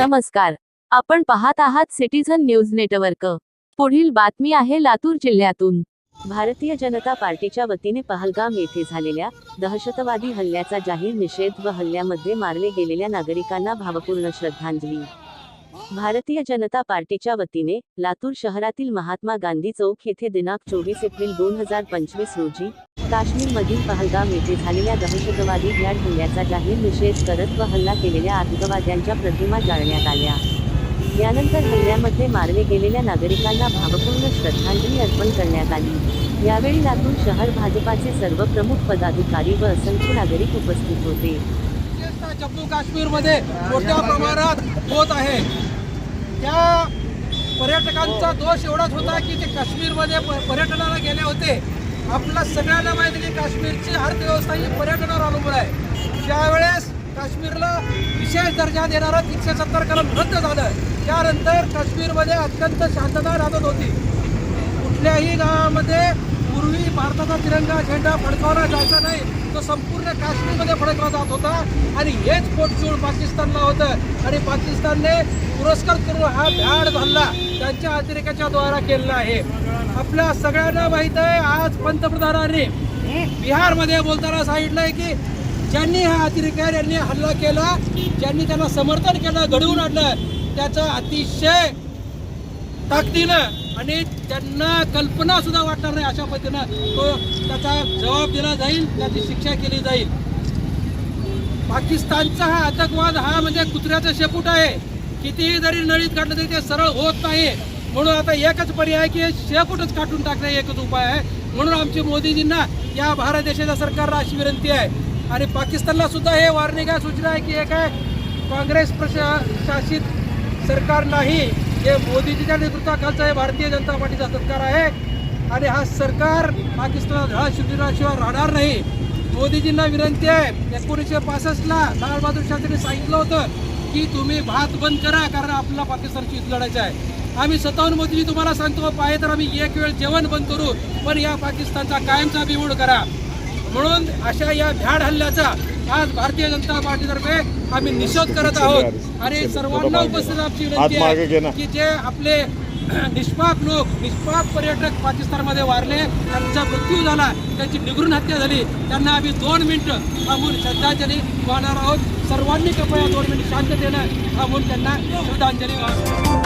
नमस्कार. आपण पाहत आहात सिटीझन न्यूज नेटवर्क. पुढील बातमी आहे लातूर जिल्ह्यातून. भारतीय जनता पार्टीच्या वतीने पहलगाम येथे झालेल्या दहशतवादी हल्ल्याचा जाहीर निषेध व हल्ल्यामध्ये मारले गेलेल्या नागरिकांना भावपूर्ण श्रद्धांजली. भारतीय जनता पार्टीच्या वतीने लातूर शहरातील महात्मा गांधी चौक येथे दिनांक चोवीस एप्रिल दोन हजार पंचवीस रोजी काश्मीरमधील पहलगाम येथे झालेल्या दहशतवादी भ्याड हल्ल्याचा जाहीर निषेध करत व हल्ला केलेल्या आतंकवाद्यांच्या प्रतिमा जाळण्यात आल्या. यानंतर हल्ल्यामध्ये मारले गेलेल्या नागरिकांना भावपूर्ण श्रद्धांजली अर्पण करण्यात आली. यावेळी लातूर शहर भाजपाचे सर्व प्रमुख पदाधिकारी व असंख्य नागरिक उपस्थित होते. जम्मू काश्मीरमध्ये मोठ्या प्रमाणात होत आहे. त्या पर्यटकांचा दोष एवढाच होता की ते काश्मीरमध्ये प- पर्यटनाला गेले होते. आपल्याला सगळ्यांना माहिती आहे की काश्मीरची अर्थव्यवस्था ही पर्यटनावर अवलंबून आहे. ज्यावेळेस काश्मीरला विशेष दर्जा देणारं तीनशे सत्तर कलम रद्द झालं त्यानंतर काश्मीरमध्ये अत्यंत शांतता राहत होती. कुठल्याही गावामध्ये भारताचा तिरंगा झेंडा फडकावला जायचा नाही तो संपूर्ण काश्मीरमध्ये फडकला जात होता आणि हेच पोटचूळ पाकिस्तानला होतं. आणि पाकिस्तानने पुरस्कार करून हा भ्याड हल्ला त्यांच्या अतिरेकाच्या द्वारा केलेला आहे. आपल्या सगळ्यांना माहीत आहे आज पंतप्रधानांनी बिहारमध्ये बोलताना सांगितलंय की ज्यांनी हा अतिरेकार यांनी हल्ला केला ज्यांनी त्यांना समर्थन केलं घडवून आणलं त्याचं अतिशय ताकदीनं आणि त्यांना कल्पना सुद्धा वाटणार नाही अशा पद्धतीनं तो त्याचा जबाब दिला जाईल त्याची शिक्षा केली जाईल. पाकिस्तानचा हा आतंकवाद हा म्हणजे कुत्र्याचं शेपूट आहे. कितीही जरी नळीत काढलं तरी ते सरळ होत नाही. म्हणून आता एकच पर्याय की शेपूटच काढून टाकणे एकच उपाय आहे. म्हणून आमची मोदीजींना या भारत देशाच्या सरकारला अशी विनंती आहे. आणि पाकिस्तानला सुद्धा हे वार्निंग सूचना आहे की हे काय काँग्रेस प्रशासित सरकार नाही. हे मोदीजीच्या नेतृत्वाखालचा हे भारतीय जनता पार्टीचा सरकार आहे आणि हा सरकार पाकिस्तानात धडा शिकविण्याशिवाय राहणार नाही. मोदीजींना विनंती आहे एकोणीसशे पासष्टला लाल बहादूर शास्त्रीने सांगितलं होतं की तुम्ही भात बंद करा कारण आपल्याला पाकिस्तानची युद्ध लढायचं आहे. आम्ही स्वतःहून मोदीजी तुम्हाला सांगतो पाहिजे तर आम्ही एक वेळ जेवण बंद करू पण या पाकिस्तानचा कायमचा बिमूड करा. म्हणून अशा या भ्याड हल्ल्याचा आज भारतीय जनता पार्टीतर्फे आम्ही निषेध करत आहोत. आणि सर्वांना उपस्थित आमची विनंती. आहे की जे आपले निष्पाप लोक निष्पाप पर्यटक पाकिस्तानमध्ये वारले त्यांचा मृत्यू झाला त्यांची निगरून हत्या झाली त्यांना आम्ही दोन मिनिटं थांबून श्रद्धांजली वाहणार आहोत. सर्वांनी कृपया दोन मिनिट शांततेनं थांबून त्यांना श्रद्धांजली वाहणार